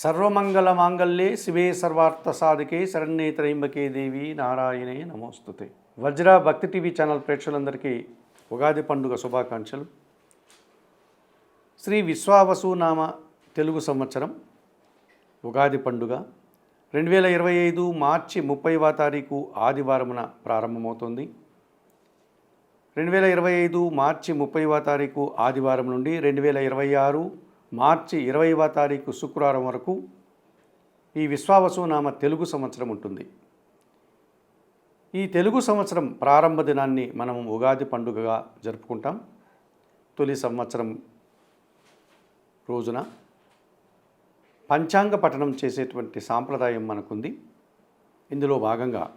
సర్వమంగళ మాంగళ్యే శివే సర్వార్థ సాధికే శరణ్యే త్రయంబకే దేవి నారాయణే నమోస్తుతే. వజ్ర భక్తి టీవీ ఛానల్ ప్రేక్షకులందరికీ ఉగాది పండుగ శుభాకాంక్షలు. శ్రీ విశ్వావసు నామ తెలుగు సంవత్సరం ఉగాది పండుగ రెండు వేల ఇరవై ఐదు మార్చి ముప్పైవ తారీఖు ఆదివారమున ప్రారంభమవుతుంది. రెండు వేల ఇరవై ఐదు మార్చి ముప్పైవ తారీఖు ఆదివారం నుండి రెండు వేల ఇరవై ఆరు మార్చి ఇరవైవ తారీఖు శుక్రవారం వరకు ఈ విశ్వావసునామ తెలుగు సంవత్సరం ఉంటుంది. ఈ తెలుగు సంవత్సరం ప్రారంభ దినాన్ని మనం ఉగాది పండుగగా జరుపుకుంటాం. తొలి సంవత్సరం రోజున పంచాంగ పఠనం చేసేటువంటి సాంప్రదాయం మనకుంది. ఇందులో భాగంగా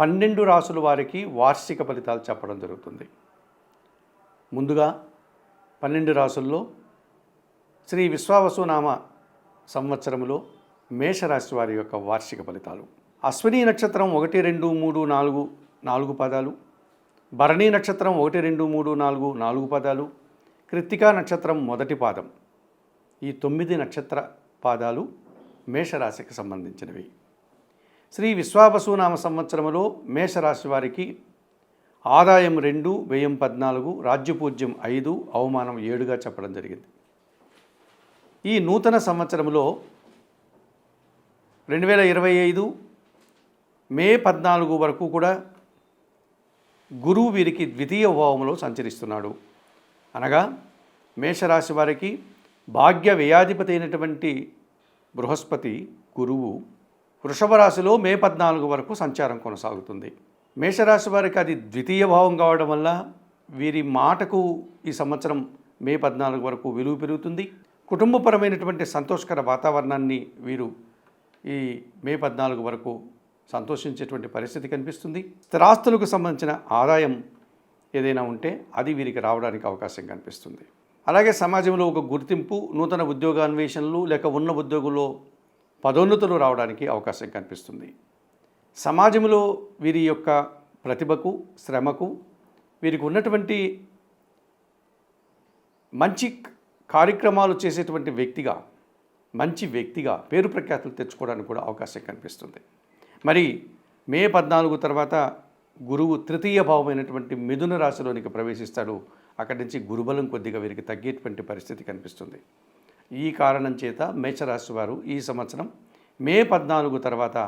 పన్నెండు రాసుల వారికి వార్షిక ఫలితాలు చెప్పడం జరుగుతుంది. ముందుగా పన్నెండు రాసుల్లో శ్రీ విశ్వావసునామ సంవత్సరములో మేషరాశి వారి యొక్క వార్షిక ఫలితాలు. అశ్విని నక్షత్రం ఒకటి రెండు మూడు నాలుగు నాలుగు పదాలు. భరణి నక్షత్రం ఒకటి రెండు మూడు నాలుగు నాలుగు పదాలు. కృత్తికా నక్షత్రం మొదటి పాదం. ఈ తొమ్మిది నక్షత్ర పాదాలు మేషరాశికి సంబంధించినవి. శ్రీ విశ్వాబసునామ సంవత్సరములో మేషరాశి వారికి ఆదాయం రెండు వ్యయం పద్నాలుగు రాజ్యపూజ్యం ఐదు అవమానం ఏడుగా చెప్పడం జరిగింది. ఈ నూతన సంవత్సరంలో రెండు వేల ఇరవై ఐదు మే పద్నాలుగు వరకు కూడా గురువు వీరికి ద్వితీయ భావంలో సంచరిస్తున్నాడు. అనగా మేషరాశి వారికి భాగ్య వ్యయాధిపతి అయినటువంటి బృహస్పతి గురువు వృషభ రాశిలో మే పద్నాలుగు వరకు సంచారం కొనసాగుతుంది. మేషరాశి వారికి అది ద్వితీయ భావం కావడం వల్ల వీరి మాటకు ఈ సంవత్సరం మే పద్నాలుగు వరకు విలువ పెరుగుతుంది. కుటుంబపరమైనటువంటి సంతోషకర వాతావరణాన్ని వీరు ఈ మే పద్నాలుగు వరకు సంతోషించేటువంటి పరిస్థితి కనిపిస్తుంది. స్థిరాస్తులకు సంబంధించిన ఆదాయం ఏదైనా ఉంటే అది వీరికి రావడానికి అవకాశం కనిపిస్తుంది. అలాగే సమాజంలో ఒక గుర్తింపు నూతన ఉద్యోగాన్వేషణలు లేక ఉన్న ఉద్యోగుల్లో పదోన్నతులు రావడానికి అవకాశం కనిపిస్తుంది. సమాజంలో వీరి యొక్క ప్రతిభకు శ్రమకు వీరికి ఉన్నటువంటి మంచి కార్యక్రమాలు చేసేటువంటి వ్యక్తిగా మంచి వ్యక్తిగా పేరు ప్రఖ్యాతులు తెచ్చుకోవడానికి కూడా అవకాశం కనిపిస్తుంది. మరి మే పద్నాలుగు తర్వాత గురువు తృతీయ భావమైనటువంటి మిథున రాశిలోనికి ప్రవేశిస్తాడు. అక్కడి నుంచి గురుబలం కొద్దిగా వీరికి తగ్గేటువంటి పరిస్థితి కనిపిస్తుంది. ఈ కారణం చేత మేషరాశి వారు ఈ సంవత్సరం మే పద్నాలుగు తర్వాత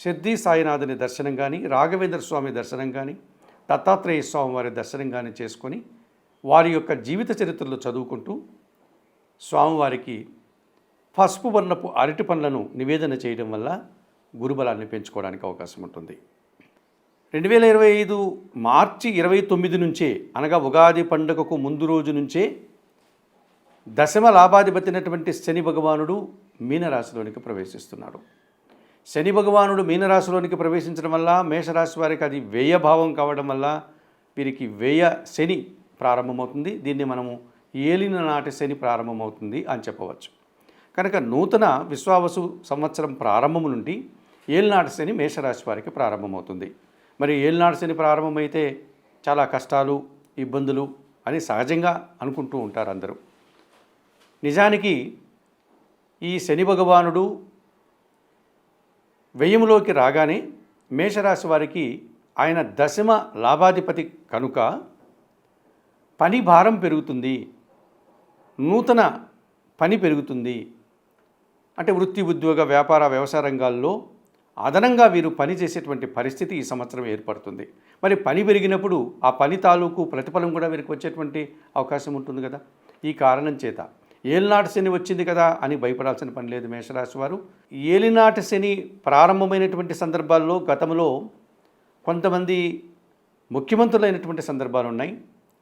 సిద్ధి సాయినాథుని దర్శనం కానీ రాఘవేంద్ర స్వామి దర్శనం కానీ దత్తాత్రేయ స్వామి వారి దర్శనం కానీ చేసుకొని వారి యొక్క జీవిత చరిత్రలు చదువుకుంటూ స్వామివారికి పసుపు వర్ణపు అరటి పండ్లను నివేదన చేయడం వల్ల గురుబలాన్ని పెంచుకోవడానికి అవకాశం ఉంటుంది. రెండు వేల ఇరవై ఐదు మార్చి ఇరవై తొమ్మిది నుంచే అనగా ఉగాది పండుగకు ముందు రోజు నుంచే దశమ లాభాధిపతినటువంటి శని భగవానుడు మీనరాశిలోనికి ప్రవేశిస్తున్నాడు. శని భగవానుడు మీనరాశిలోనికి ప్రవేశించడం వల్ల మేషరాశి వారికి అది వ్యయభావం కావడం వల్ల వీరికి వ్యయ శని ప్రారంభమవుతుంది. దీన్ని మనము ఏలిన నాటి శని ప్రారంభమవుతుంది అని చెప్పవచ్చు. కనుక నూతన విశ్వావసు సంవత్సరం ప్రారంభం నుండి ఏలినాటి శని మేషరాశి వారికి ప్రారంభమవుతుంది. మరి ఏలినాటి శని ప్రారంభమైతే చాలా కష్టాలు ఇబ్బందులు అని సహజంగా అనుకుంటూ ఉంటారు అందరూ. నిజానికి ఈ శని భగవానుడు వ్యయంలోకి రాగానే మేషరాశి వారికి ఆయన దశమ లాభాధిపతి కనుక పని భారం పెరుగుతుంది. నూతన పని పెరుగుతుంది. అంటే వృత్తి ఉద్యోగ వ్యాపార వ్యవసాయ రంగాల్లో అదనంగా వీరు పని చేసేటువంటి పరిస్థితి ఈ సంవత్సరం ఏర్పడుతుంది. మరి పని పెరిగినప్పుడు ఆ పని తాలూకు ప్రతిఫలం కూడా వీరికి వచ్చేటువంటి అవకాశం ఉంటుంది కదా. ఈ కారణం చేత ఏలినాటి శని వచ్చింది కదా అని భయపడాల్సిన పని లేదు మేషరాశి వారు. ఏలినాటి శని ప్రారంభమైనటువంటి సందర్భాల్లో గతంలో కొంతమంది ముఖ్యమంత్రులైనటువంటి సందర్భాలు ఉన్నాయి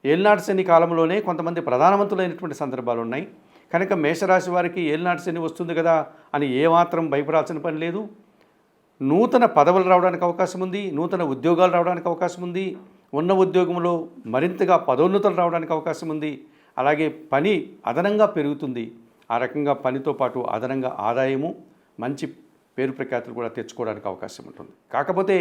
ఏలినాటి శని కాలంలోనే కొంతమంది ప్రధానమంత్రులైనటువంటి సందర్భాలు ఉన్నాయి. కనుక మేషరాశి వారికి ఏలినాటి శని వస్తుంది కదా అని ఏమాత్రం భయపడాల్సిన పని లేదు. నూతన పదవులు రావడానికి అవకాశం ఉంది నూతన ఉద్యోగాలు రావడానికి అవకాశం ఉంది ఉన్న ఉద్యోగంలో మరింతగా పదోన్నతులు రావడానికి అవకాశం ఉంది. అలాగే పని అదనంగా పెరుగుతుంది. ఆ రకంగా పనితో పాటు అదనంగా ఆదాయము మంచి పేరు ప్రఖ్యాతులు కూడా తెచ్చుకోవడానికి అవకాశం ఉంటుంది. కాకపోతే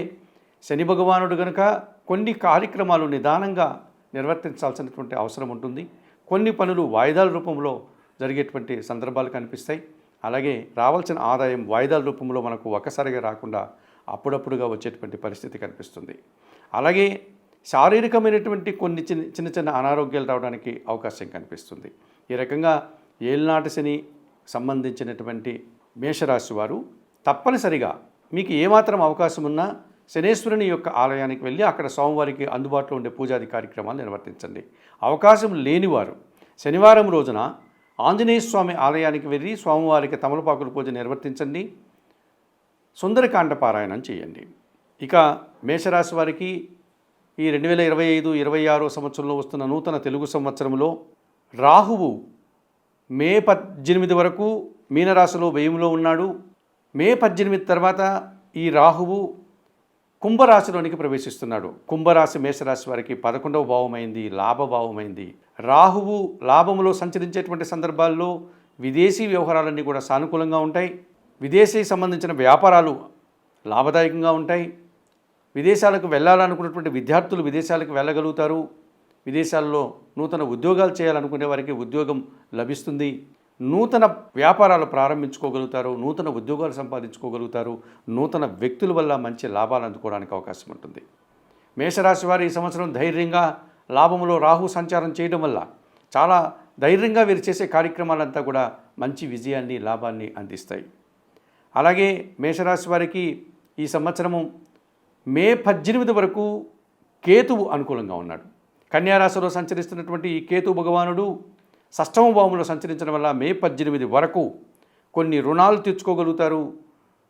శని భగవానుడు కనుక కొన్ని కార్యక్రమాలు నిదానంగా నిర్వర్తించాల్సినటువంటి అవసరం ఉంటుంది. కొన్ని పనులు వాయిదాల రూపంలో జరిగేటువంటి సందర్భాలు కనిపిస్తాయి. అలాగే రావాల్సిన ఆదాయం వాయిదాల రూపంలో మనకు ఒకసారిగా రాకుండా అప్పుడప్పుడుగా వచ్చేటువంటి పరిస్థితి కనిపిస్తుంది. అలాగే శారీరకమైనటువంటి కొన్ని చిన్న చిన్న చిన్న అనారోగ్యాలు రావడానికి అవకాశం కనిపిస్తుంది. ఈ రకంగా ఏలినాటి శని సంబంధించినటువంటి మేషరాశి వారు తప్పనిసరిగా మీకు ఏమాత్రం అవకాశం ఉన్నా శనేశ్వరుని యొక్క ఆలయానికి వెళ్ళి అక్కడ స్వామివారికి అందుబాటులో ఉండే పూజాది కార్యక్రమాలు నిర్వర్తించండి. అవకాశం లేనివారు శనివారం రోజున ఆంజనేయ స్వామి ఆలయానికి వెళ్ళి స్వామివారికి తమలపాకుల పూజ నిర్వర్తించండి. సుందరకాండ పారాయణం చేయండి. ఇక మేషరాశి వారికి ఈ రెండు వేల ఇరవై ఐదు ఇరవై ఆరో సంవత్సరంలో వస్తున్న నూతన తెలుగు సంవత్సరంలో రాహువు మే పద్దెనిమిది వరకు మీనరాశిలో వ్యయంలో ఉన్నాడు. మే పద్దెనిమిది తర్వాత ఈ రాహువు కుంభరాశిలోనికి ప్రవేశిస్తున్నాడు. కుంభరాశి మేషరాశి వారికి పదకొండవ భావమైంది లాభభావమైంది రాహువు లాభములో సంచరించేటువంటి సందర్భాల్లో విదేశీ వ్యవహారాలన్నీ కూడా సానుకూలంగా ఉంటాయి. విదేశీ సంబంధించిన వ్యాపారాలు లాభదాయకంగా ఉంటాయి. విదేశాలకు వెళ్ళాలనుకున్నటువంటి విద్యార్థులు విదేశాలకు వెళ్ళగలుగుతారు. విదేశాల్లో నూతన ఉద్యోగాలు చేయాలనుకునే వారికి ఉద్యోగం లభిస్తుంది. నూతన వ్యాపారాలు ప్రారంభించుకోగలుగుతారు నూతన ఉద్యోగాలు సంపాదించుకోగలుగుతారు నూతన వ్యక్తుల వల్ల మంచి లాభాలు అందుకోవడానికి అవకాశం ఉంటుంది. మేషరాశి వారు ఈ సంవత్సరం ధైర్యంగా లాభంలో రాహు సంచారం చేయడం వల్ల చాలా ధైర్యంగా వీరు చేసే కార్యక్రమాలంతా కూడా మంచి విజయాన్ని లాభాన్ని అందిస్తాయి. అలాగే మేషరాశి వారికి ఈ సంవత్సరము మే పద్దెనిమిది వరకు కేతువు అనుకూలంగా ఉన్నాడు. కన్యారాశిలో సంచరిస్తున్నటువంటి ఈ కేతు భగవానుడు షష్టమ భావంలో సంచరించడం వల్ల మే పద్దెనిమిది వరకు కొన్ని రుణాలు తీర్చుకోగలుగుతారు.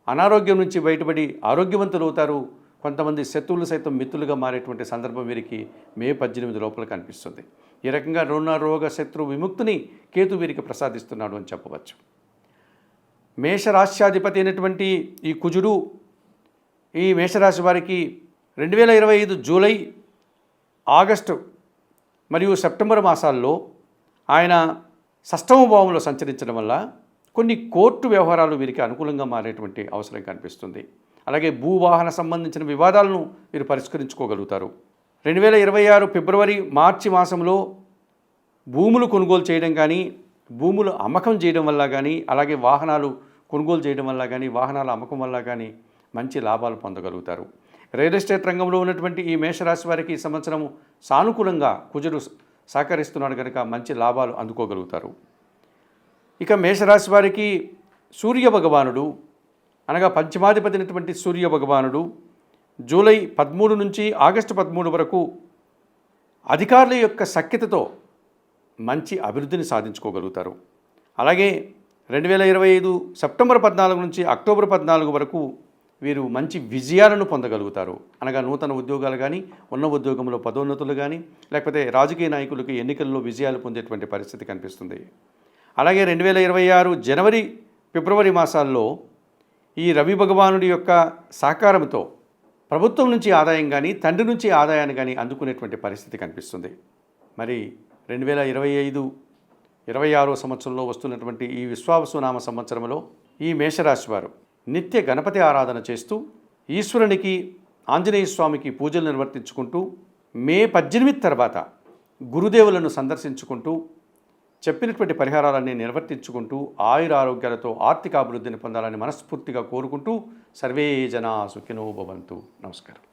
అనారోగ్యం నుంచి బయటపడి ఆరోగ్యవంతులు అవుతారు కొంతమంది శత్రువులు సైతం మిత్రులుగా మారేటువంటి సందర్భం వీరికి మే పద్దెనిమిది లోపల కనిపిస్తుంది. ఈ రకంగా రుణ రోగ శత్రు విముక్తిని కేతు వీరికి ప్రసాదిస్తున్నాడు అని చెప్పవచ్చు. మేషరాశ్యాధిపతి అయినటువంటి ఈ కుజుడు ఈ మేషరాశి వారికి రెండు వేల ఇరవై ఐదు జూలై ఆగస్టు మరియు సెప్టెంబర్ మాసాల్లో ఆయన సష్టమ భావంలో సంచరించడం వల్ల కొన్ని కోర్టు వ్యవహారాలు వీరికి అనుకూలంగా మారేటువంటి అవసరం కనిపిస్తుంది. అలాగే భూవాహన సంబంధించిన వివాదాలను వీరు పరిష్కరించుకోగలుగుతారు. రెండు వేల ఇరవై ఆరు ఫిబ్రవరి మార్చి మాసంలో భూములు కొనుగోలు చేయడం కానీ భూములు అమ్మకం చేయడం వల్ల కానీ అలాగే వాహనాలు కొనుగోలు చేయడం వల్ల కానీ వాహనాల అమ్మకం వల్ల కానీ మంచి లాభాలు పొందగలుగుతారు. రియల్ ఎస్టేట్ రంగంలో ఉన్నటువంటి ఈ మేషరాశి వారికి ఈ సంవత్సరం సానుకూలంగా కుజుడు సహకరిస్తున్నాడు కనుక మంచి లాభాలు అందుకోగలుగుతారు. ఇక మేషరాశి వారికి సూర్య భగవానుడు అనగా పంచమాధిపతి అయినటువంటి సూర్య భగవానుడు జూలై పదమూడు నుంచి ఆగస్టు పదమూడు వరకు అధికారుల యొక్క సఖ్యతతో మంచి అభివృద్ధిని సాధించుకోగలుగుతారు. అలాగే రెండు వేల ఇరవై ఐదు సెప్టెంబర్ పద్నాలుగు నుంచి అక్టోబర్ పద్నాలుగు వరకు వీరు మంచి విజయాలను పొందగలుగుతారు. అనగా నూతన ఉద్యోగాలు కానీ ఉన్న ఉద్యోగంలో పదోన్నతులు కానీ లేకపోతే రాజకీయ నాయకులకు ఎన్నికల్లో విజయాలు పొందేటువంటి పరిస్థితి కనిపిస్తుంది. అలాగే రెండు వేల ఇరవై ఆరు జనవరి ఫిబ్రవరి మాసాల్లో ఈ రవి భగవానుడి యొక్క సహకారంతో ప్రభుత్వం నుంచి ఆదాయం కానీ తండ్రి నుంచి ఆదాయాన్ని కానీ అందుకునేటువంటి పరిస్థితి కనిపిస్తుంది. మరి రెండు వేల ఇరవై ఐదు ఇరవై ఆరో సంవత్సరంలో వస్తున్నటువంటి ఈ విశ్వావసునామ సంవత్సరంలో ఈ మేషరాశి వారు నిత్య గణపతి ఆరాధన చేస్తూ ఈశ్వరునికి ఆంజనేయ స్వామికి పూజలు నిర్వర్తించుకుంటూ మే పద్దెనిమిది తర్వాత గురుదేవులను సందర్శించుకుంటూ చెప్పినటువంటి పరిహారాలన్నీ నిర్వర్తించుకుంటూ ఆయుర ఆరోగ్యాలతో ఆర్థిక అభివృద్ధిని పొందాలని మనస్ఫూర్తిగా కోరుకుంటూ సర్వే జనా సుఖినో భవంతు. నమస్కారం.